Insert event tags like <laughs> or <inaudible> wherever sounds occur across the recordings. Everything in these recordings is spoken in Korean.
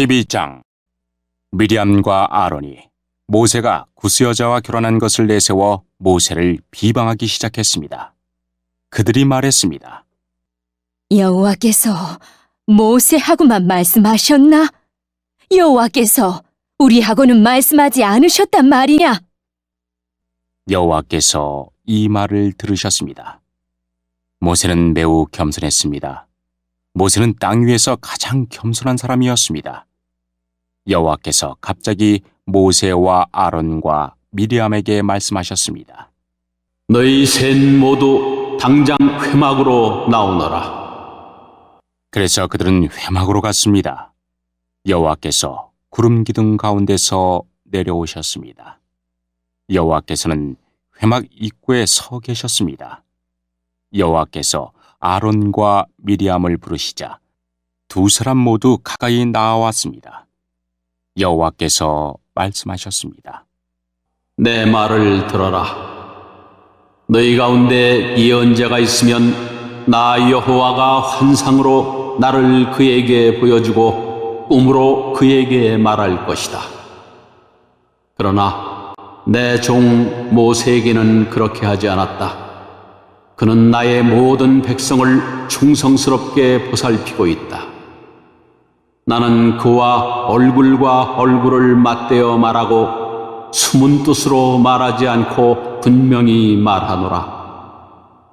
12장 미리암과 아론이 모세가 구스 여자와 결혼한 것을 내세워 모세를 비방하기 시작했습니다. 그들이 말했습니다. 여호와께서 모세하고만 말씀하셨나? 여호와께서 우리하고는 말씀하지 않으셨단 말이냐? 여호와께서 이 말을 들으셨습니다. 모세는 매우 겸손했습니다. 모세는 땅 위에서 가장 겸손한 사람이었습니다. 여호와께서 갑자기 모세와 아론과 미리암에게 말씀하셨습니다. 너희 셋 모두 당장 회막으로 나오너라. 그래서 그들은 회막으로 갔습니다. 여호와께서 구름 기둥 가운데서 내려오셨습니다. 여호와께서는 회막 입구에 서 계셨습니다. 여호와께서 아론과 미리암을 부르시자 두 사람 모두 가까이 나와왔습니다. 여호와께서 말씀하셨습니다. 내 말을 들어라. 너희 가운데 예언자가 있으면 나 여호와가 환상으로 나를 그에게 보여주고 꿈으로 그에게 말할 것이다. 그러나 내 종 모세에게는 그렇게 하지 않았다. 그는 나의 모든 백성을 충성스럽게 보살피고 있다. 나는 그와 얼굴과 얼굴을 맞대어 말하고 숨은 뜻으로 말하지 않고 분명히 말하노라.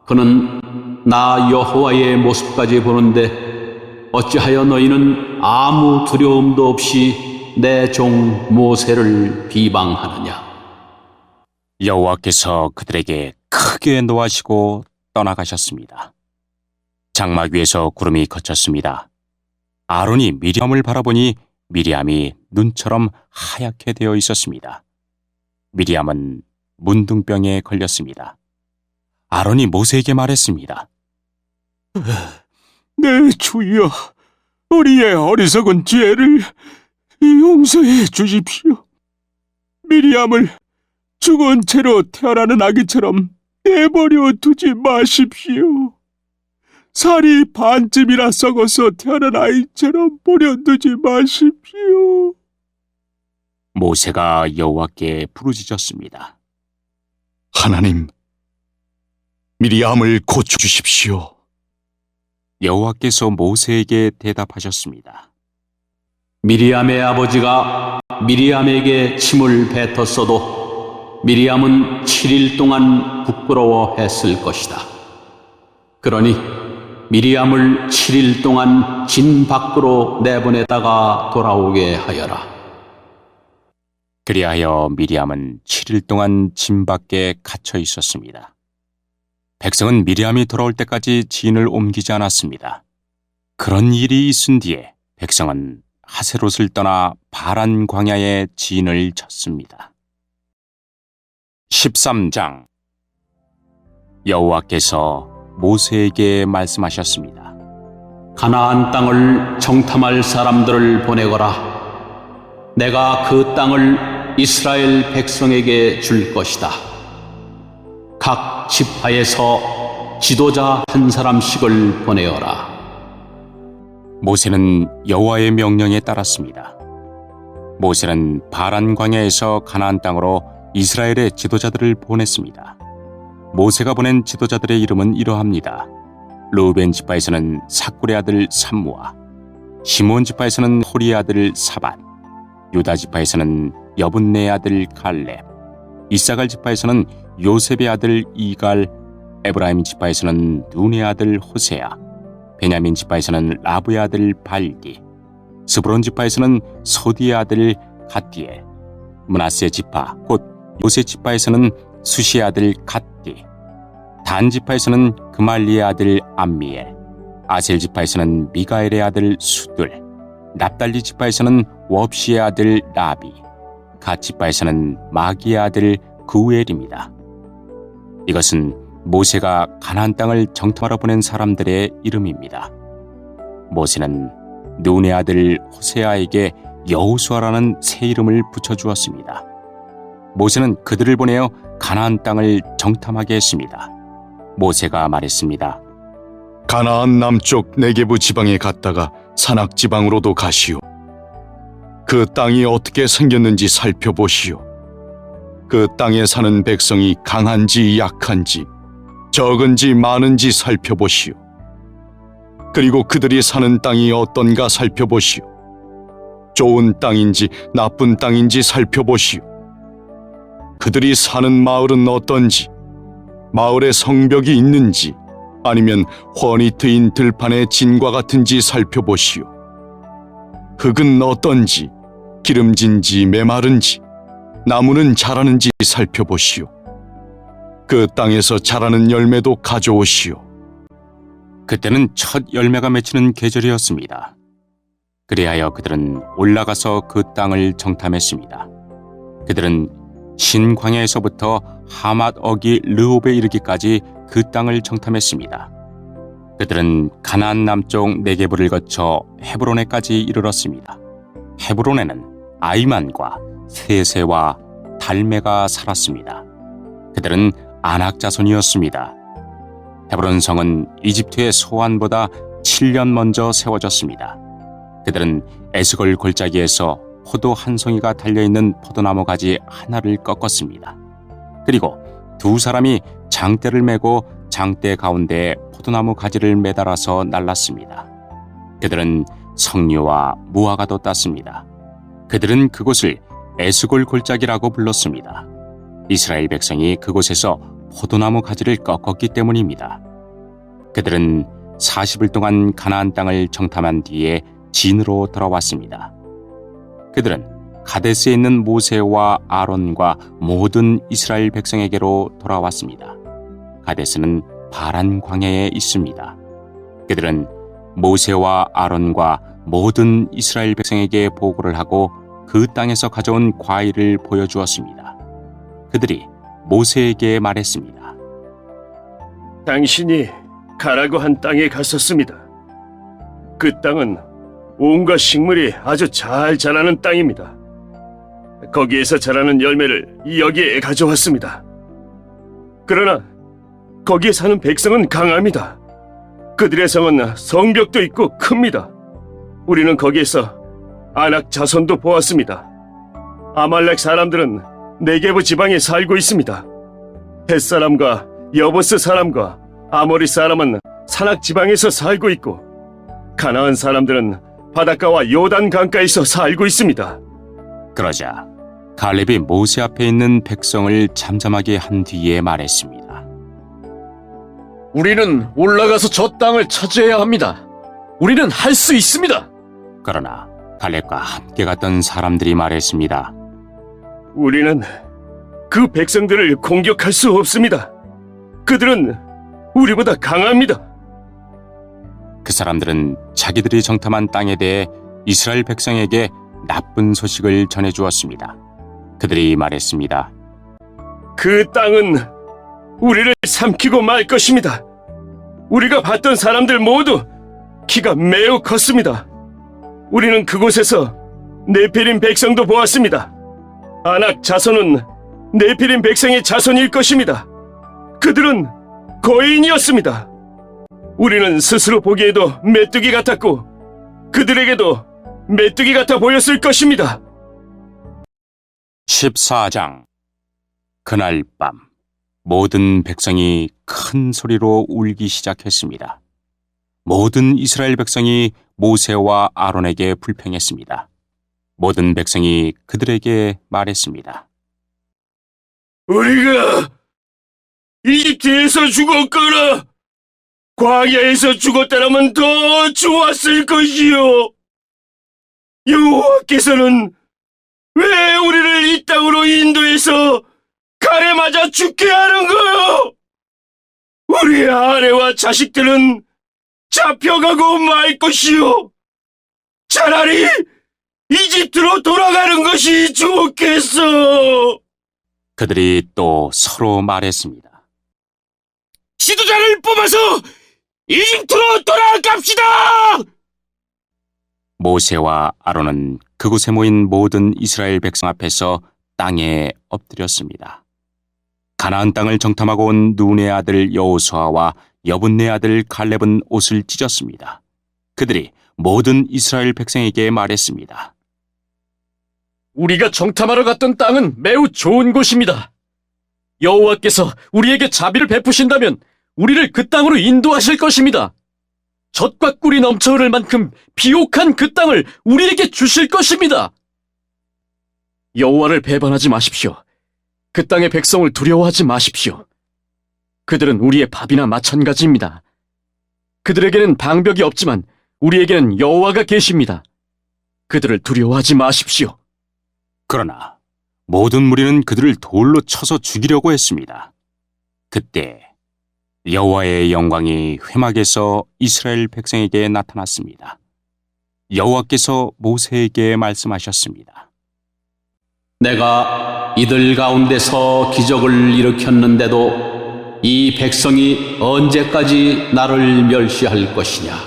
그는 나 여호와의 모습까지 보는데 어찌하여 너희는 아무 두려움도 없이 내 종 모세를 비방하느냐? 여호와께서 그들에게 크게 노하시고 떠나가셨습니다. 장막 위에서 구름이 걷혔습니다. 아론이 미리암을 바라보니 미리암이 눈처럼 하얗게 되어 있었습니다. 미리암은 문둥병에 걸렸습니다. 아론이 모세에게 말했습니다. <laughs> 네, 주여, 우리의 어리석은 죄를 용서해 주십시오. 미리암을 죽은 채로 태어나는 아기처럼 내버려 두지 마십시오. 살이 반쯤이나 썩어서 태어난 아이처럼 버려두지 마십시오. 모세가 여호와께 부르짖었습니다. 하나님, 미리암을 고쳐주십시오. 여호와께서 모세에게 대답하셨습니다. 미리암의 아버지가 미리암에게 침을 뱉었어도 미리암은 7일 동안 부끄러워했을 것이다. 그러니 미리암을 7일 동안 진 밖으로 내보내다가 돌아오게 하여라. 그리하여 미리암은 7일 동안 짐 밖에 갇혀 있었습니다. 백성은 미리암이 돌아올 때까지 진을 옮기지 않았습니다. 그런 일이 있은 뒤에 백성은 하세롯을 떠나 바란 광야에 진을 쳤습니다. 13장 여호와께서 모세에게 말씀하셨습니다. 가나안 땅을 정탐할 사람들을 보내거라. 내가 그 땅을 이스라엘 백성에게 줄 것이다. 각 지파에서 지도자 한 사람씩을 보내어라. 모세는 여호와의 명령에 따랐습니다. 모세는 바란 광야에서 가나안 땅으로 이스라엘의 지도자들을 보냈습니다. 모세가 보낸 지도자들의 이름은 이러합니다. 루벤 지파에서는 사꿀의 아들 삼무아, 시몬 지파에서는 호리의 아들 사반, 유다 지파에서는 여분네의 아들 갈렙, 이사갈 지파에서는 요셉의 아들 이갈, 에브라임 지파에서는 눈의 아들 호세아, 베냐민 지파에서는 라브의 아들 발디, 스브론 지파에서는 소디의 아들 갓디엘, 문하세 지파 곧 요세 지파에서는 수시의 아들 갓디, 단 지파에서는 그말리의 아들 암미엘, 아셀 지파에서는 미가엘의 아들 수들, 납달리 지파에서는 웁시의 아들 라비, 갓 지파에서는 마기의 아들 구엘입니다. 이것은 모세가 가나안 땅을 정탐하러 보낸 사람들의 이름입니다. 모세는 눈의 아들 호세아에게 여호수아라는 새 이름을 붙여 주었습니다. 모세는 그들을 보내어 가나안 땅을 정탐하게 했습니다. 모세가 말했습니다. 가나안 남쪽 네게부 지방에 갔다가 산악 지방으로도 가시오. 그 땅이 어떻게 생겼는지 살펴보시오. 그 땅에 사는 백성이 강한지 약한지, 적은지 많은지 살펴보시오. 그리고 그들이 사는 땅이 어떤가 살펴보시오. 좋은 땅인지 나쁜 땅인지 살펴보시오. 그들이 사는 마을은 어떤지, 마을에 성벽이 있는지, 아니면 훤히 트인 들판의 진과 같은지 살펴보시오. 흙은 어떤지, 기름진지 메마른지, 나무는 자라는지 살펴보시오. 그 땅에서 자라는 열매도 가져오시오. 그때는 첫 열매가 맺히는 계절이었습니다. 그리하여 그들은 올라가서 그 땅을 정탐했습니다. 그들은 신광야에서부터 하맛 어기 르홉에 이르기까지 그 땅을 정탐했습니다. 그들은 가나안 남쪽 네게브를 거쳐 헤브론에까지 이르렀습니다. 헤브론에는 아이만과 세세와 달메가 살았습니다. 그들은 아낙 자손이었습니다. 헤브론 성은 이집트의 소안보다 7년 먼저 세워졌습니다. 그들은 에스골 골짜기에서 포도 한 송이가 달려있는 포도나무 가지 하나를 꺾었습니다. 그리고 두 사람이 장대를 메고 장대 가운데에 포도나무 가지를 매달아서 날랐습니다. 그들은 석류와 무화과도 땄습니다. 그들은 그곳을 에스골 골짜기라고 불렀습니다. 이스라엘 백성이 그곳에서 포도나무 가지를 꺾었기 때문입니다. 그들은 40일 동안 가나안 땅을 정탐한 뒤에 진으로 돌아왔습니다. 그들은 가데스에 있는 모세와 아론과 모든 이스라엘 백성에게로 돌아왔습니다. 가데스는 바란 광야에 있습니다. 그들은 모세와 아론과 모든 이스라엘 백성에게 보고를 하고 그 땅에서 가져온 과일을 보여주었습니다. 그들이 모세에게 말했습니다. 당신이 가라고 한 땅에 갔었습니다. 그 땅은 온갖 식물이 아주 잘 자라는 땅입니다. 거기에서 자라는 열매를 여기에 가져왔습니다. 그러나 거기에 사는 백성은 강합니다. 그들의 성은 성벽도 있고 큽니다. 우리는 거기에서 아낙 자손도 보았습니다. 아말렉 사람들은 네게브 지방에 살고 있습니다. 햇사람과 여보스 사람과 아모리 사람은 산악 지방에서 살고 있고 가나안 사람들은 바닷가와 요단 강가에서 살고 있습니다. 그러자 갈렙이 모세 앞에 있는 백성을 잠잠하게 한 뒤에 말했습니다. 우리는 올라가서 저 땅을 차지해야 합니다. 우리는 할 수 있습니다. 그러나 갈렙과 함께 갔던 사람들이 말했습니다. 우리는 그 백성들을 공격할 수 없습니다. 그들은 우리보다 강합니다. 그 사람들은 자기들이 정탐한 땅에 대해 이스라엘 백성에게 나쁜 소식을 전해 주었습니다. 그들이 말했습니다. 그 땅은 우리를 삼키고 말 것입니다. 우리가 봤던 사람들 모두 키가 매우 컸습니다. 우리는 그곳에서 네피림 백성도 보았습니다. 아낙 자손은 네피림 백성의 자손일 것입니다. 그들은 거인이었습니다. 우리는 스스로 보기에도 메뚜기 같았고 그들에게도 메뚜기 같아 보였을 것입니다. 14장 그날 밤 모든 백성이 큰 소리로 울기 시작했습니다. 모든 이스라엘 백성이 모세와 아론에게 불평했습니다. 모든 백성이 그들에게 말했습니다. 우리가 이집트에서 죽었거나 광야에서 죽었다라면 더 좋았을 것이요. 여호와께서는 왜 우리를 이 땅으로 인도해서 칼에 맞아 죽게 하는 거요? 우리 아내와 자식들은 잡혀가고 말 것이요. 차라리 이집트로 돌아가는 것이 좋겠어. 그들이 또 서로 말했습니다. 지도자를 뽑아서 이집트로 돌아갑시다! 모세와 아론은 그곳에 모인 모든 이스라엘 백성 앞에서 땅에 엎드렸습니다. 가나안 땅을 정탐하고 온 눈의 아들 여호수아와 여분네 아들 칼렙은 옷을 찢었습니다. 그들이 모든 이스라엘 백성에게 말했습니다. 우리가 정탐하러 갔던 땅은 매우 좋은 곳입니다. 여호와께서 우리에게 자비를 베푸신다면 우리를 그 땅으로 인도하실 것입니다. 젖과 꿀이 넘쳐 흐를 만큼 비옥한 그 땅을 우리에게 주실 것입니다. 여호와를 배반하지 마십시오. 그 땅의 백성을 두려워하지 마십시오. 그들은 우리의 밥이나 마찬가지입니다. 그들에게는 방벽이 없지만 우리에게는 여호와가 계십니다. 그들을 두려워하지 마십시오. 그러나 모든 무리는 그들을 돌로 쳐서 죽이려고 했습니다. 그때 여호와의 영광이 회막에서 이스라엘 백성에게 나타났습니다. 여호와께서 모세에게 말씀하셨습니다. 내가 이들 가운데서 기적을 일으켰는데도 이 백성이 언제까지 나를 멸시할 것이냐?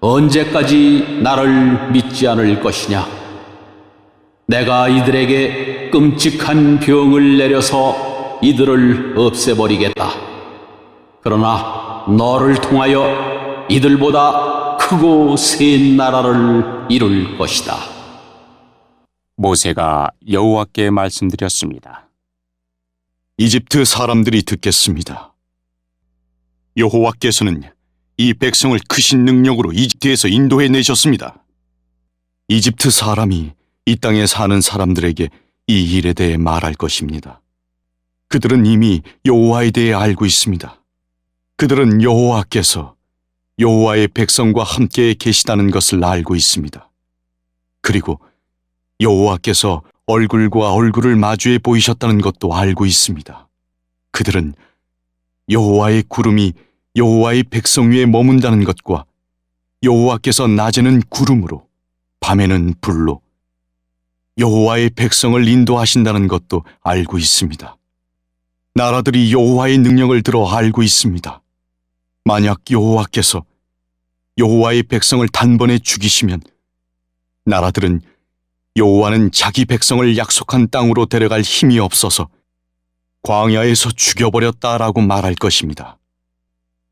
언제까지 나를 믿지 않을 것이냐? 내가 이들에게 끔찍한 병을 내려서 이들을 없애버리겠다. 그러나 너를 통하여 이들보다 크고 센 나라를 이룰 것이다. 모세가 여호와께 말씀드렸습니다. 이집트 사람들이 듣겠습니다. 여호와께서는 이 백성을 크신 능력으로 이집트에서 인도해 내셨습니다. 이집트 사람이 이 땅에 사는 사람들에게 이 일에 대해 말할 것입니다. 그들은 이미 여호와에 대해 알고 있습니다. 그들은 여호와께서 여호와의 백성과 함께 계시다는 것을 알고 있습니다. 그리고 여호와께서 얼굴과 얼굴을 마주해 보이셨다는 것도 알고 있습니다. 그들은 여호와의 구름이 여호와의 백성 위에 머문다는 것과 여호와께서 낮에는 구름으로 밤에는 불로 여호와의 백성을 인도하신다는 것도 알고 있습니다. 나라들이 여호와의 능력을 들어 알고 있습니다. 만약 여호와께서 여호와의 백성을 단번에 죽이시면 나라들은 여호와는 자기 백성을 약속한 땅으로 데려갈 힘이 없어서 광야에서 죽여버렸다라고 말할 것입니다.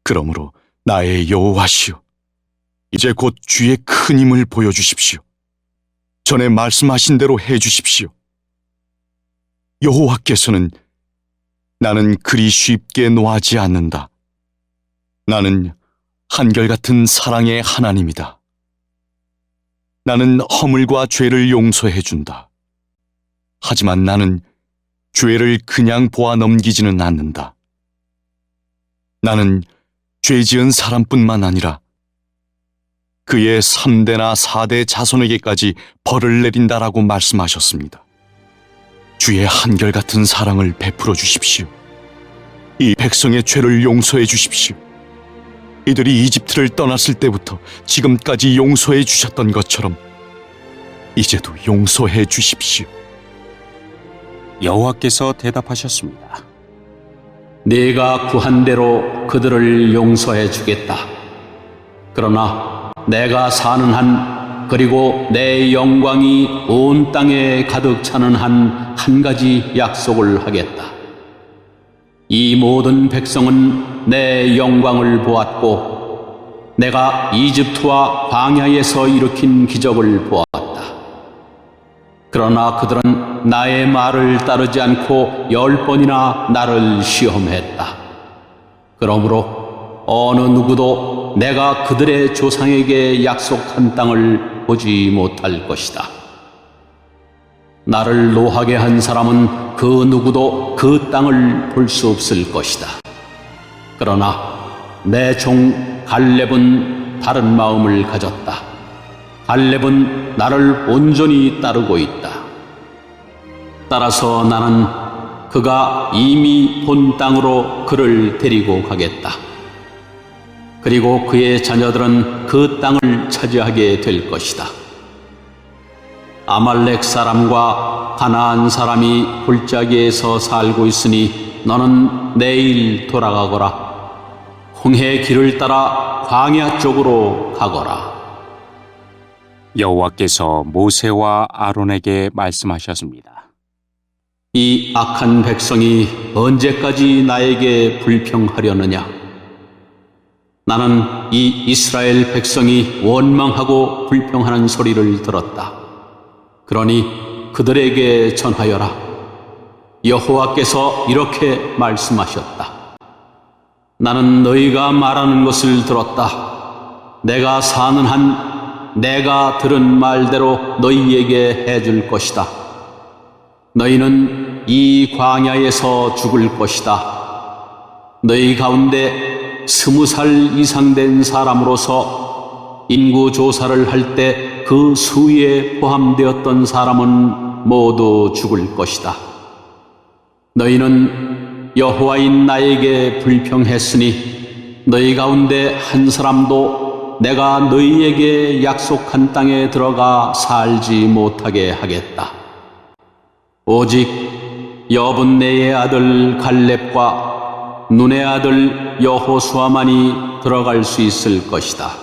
그러므로 나의 여호와시오. 이제 곧 주의 큰 힘을 보여주십시오. 전에 말씀하신 대로 해주십시오. 여호와께서는 나는 그리 쉽게 노하지 않는다. 나는 한결같은 사랑의 하나님이다. 나는 허물과 죄를 용서해 준다. 하지만 나는 죄를 그냥 보아 넘기지는 않는다. 나는 죄 지은 사람뿐만 아니라 그의 3대나 4대 자손에게까지 벌을 내린다라고 말씀하셨습니다. 주의 한결같은 사랑을 베풀어 주십시오. 이 백성의 죄를 용서해 주십시오. 이들이 이집트를 떠났을 때부터 지금까지 용서해 주셨던 것처럼 이제도 용서해 주십시오. 여호와께서 대답하셨습니다. 네가 구한 대로 그들을 용서해 주겠다. 그러나 내가 사는 한 그리고 내 영광이 온 땅에 가득 차는 한 한 가지 약속을 하겠다. 이 모든 백성은 내 영광을 보았고 내가 이집트와 광야에서 일으킨 기적을 보았다. 그러나 그들은 나의 말을 따르지 않고 열 번이나 나를 시험했다. 그러므로 어느 누구도 내가 그들의 조상에게 약속한 땅을 보지 못할 것이다. 나를 노하게 한 사람은 그 누구도 그 땅을 볼 수 없을 것이다. 그러나 내 종 갈렙은 다른 마음을 가졌다. 갈렙은 나를 온전히 따르고 있다. 따라서 나는 그가 이미 본 땅으로 그를 데리고 가겠다. 그리고 그의 자녀들은 그 땅을 차지하게 될 것이다. 아말렉 사람과 가나안 사람이 골짜기에서 살고 있으니 너는 내일 돌아가거라. 홍해 길을 따라 광야 쪽으로 가거라. 여호와께서 모세와 아론에게 말씀하셨습니다. 이 악한 백성이 언제까지 나에게 불평하려느냐? 나는 이 이스라엘 백성이 원망하고 불평하는 소리를 들었다. 그러니 그들에게 전하여라. 여호와께서 이렇게 말씀하셨다. 나는 너희가 말하는 것을 들었다. 내가 사는 한 내가 들은 말대로 너희에게 해줄 것이다. 너희는 이 광야에서 죽을 것이다. 너희 가운데 스무 살 이상 된 사람으로서 인구 조사를 할때 그 수에 포함되었던 사람은 모두 죽을 것이다. 너희는 여호와인 나에게 불평했으니 너희 가운데 한 사람도 내가 너희에게 약속한 땅에 들어가 살지 못하게 하겠다. 오직 여분네의 아들 갈렙과 눈의 아들 여호수아만이 들어갈 수 있을 것이다.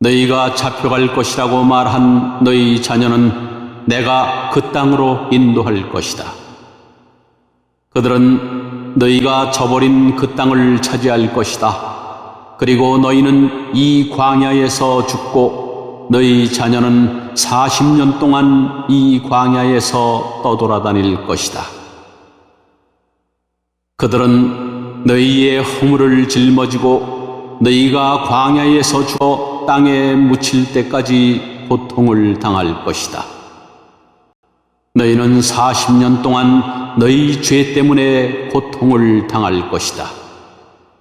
너희가 잡혀갈 것이라고 말한 너희 자녀는 내가 그 땅으로 인도할 것이다. 그들은 너희가 저버린 그 땅을 차지할 것이다. 그리고 너희는 이 광야에서 죽고 너희 자녀는 40년 동안 이 광야에서 떠돌아다닐 것이다. 그들은 너희의 허물을 짊어지고 너희가 광야에서 죽어 땅에 묻힐 때까지 고통을 당할 것이다. 너희는 40년 동안 너희 죄 때문에 고통을 당할 것이다.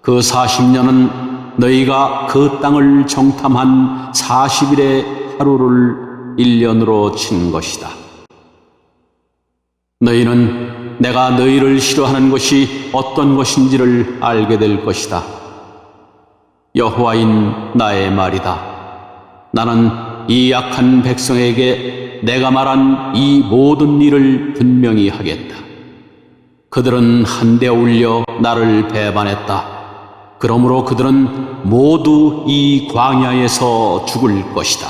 그 40년은 너희가 그 땅을 정탐한 40일의 하루를 1년으로 친 것이다. 너희는 내가 너희를 싫어하는 것이 어떤 것인지를 알게 될 것이다. 여호와인 나의 말이다. 나는 이 약한 백성에게 내가 말한 이 모든 일을 분명히 하겠다. 그들은 한데 올려 나를 배반했다. 그러므로 그들은 모두 이 광야에서 죽을 것이다.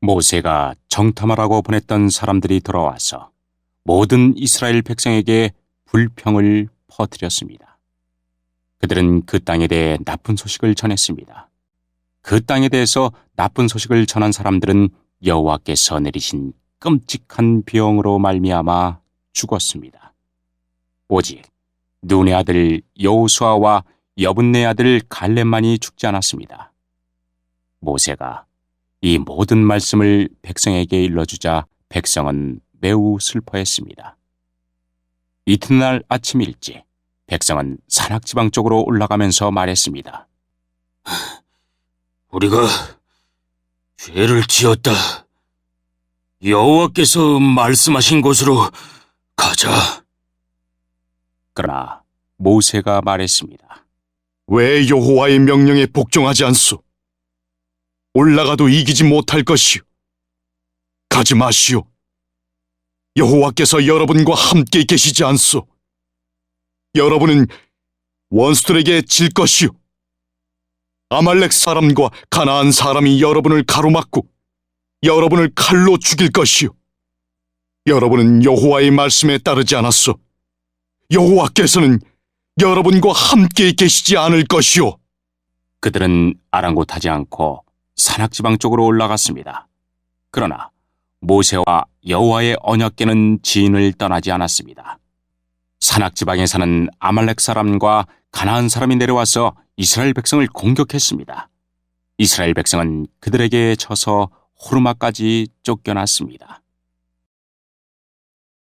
모세가 정탐하라고 보냈던 사람들이 돌아와서 모든 이스라엘 백성에게 불평을 퍼뜨렸습니다. 그들은 그 땅에 대해 나쁜 소식을 전했습니다. 그 땅에 대해서 나쁜 소식을 전한 사람들은 여호와께서 내리신 끔찍한 병으로 말미암아 죽었습니다. 오직 눈의 아들 여호수아와 여분네 아들 갈렙만이 죽지 않았습니다. 모세가 이 모든 말씀을 백성에게 일러주자 백성은 매우 슬퍼했습니다. 이튿날 아침 일찍 백성은 산악지방 쪽으로 올라가면서 말했습니다. 우리가 죄를 지었다. 여호와께서 말씀하신 곳으로 가자. 그러나 모세가 말했습니다. 왜 여호와의 명령에 복종하지 않소? 올라가도 이기지 못할 것이요. 가지 마시오. 여호와께서 여러분과 함께 계시지 않소. 여러분은 원수들에게 질 것이요. 아말렉 사람과 가나안 사람이 여러분을 가로막고 여러분을 칼로 죽일 것이요. 여러분은 여호와의 말씀에 따르지 않았소. 여호와께서는 여러분과 함께 계시지 않을 것이요. 그들은 아랑곳하지 않고 산악지방 쪽으로 올라갔습니다. 그러나 모세와 여호와의 언약궤는 지인을 떠나지 않았습니다. 산악지방에 사는 아말렉 사람과 가나안 사람이 내려와서 이스라엘 백성을 공격했습니다. 이스라엘 백성은 그들에게 져서 호르마까지 쫓겨났습니다.